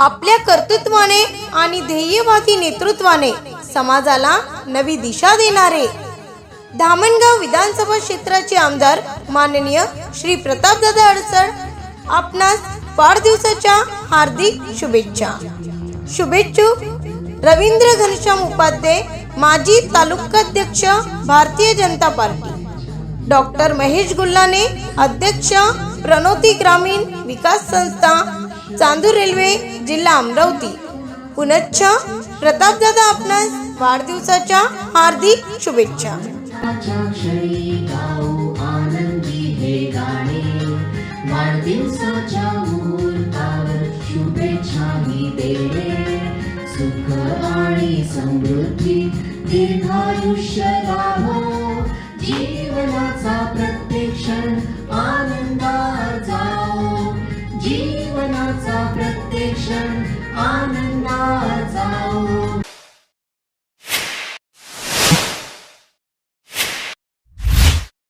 आपल्या कर्तृत्वाने आणि ध्येयवादी नेतृत्वाने समाजाला नवी दिशा देणारे. धामणगाव विधानसभा क्षेत्राचे आमदार माननीय श्री प्रतापदादा अडसड आपणास वाढदिवसाच्या हार्दिक शुभेच्छा. शुभेच्छू रवींद्र घनश्याम उपाध्याय माजी तालुकाध्यक्ष भारतीय जनता पार्टी. डॉक्टर महेश गुल्लाने अध्यक्ष प्रणोती ग्रामीण विकास संस्था चांदूर रेल्वे जिल्हा अमरावती. पुनच्छ प्रतापदादा आपणास वाढदिवसाच्या हार्दिक शुभेच्छा. वाढदिवसाच्या मुहूर्तावर शुभेच्छा मी देणे सुख आणि समृद्धी दीर्घायुष्य लाभो. जीवनाचा प्रत्येक क्षण जीवनाचा प्रत्येक क्षण आनंदात जाओ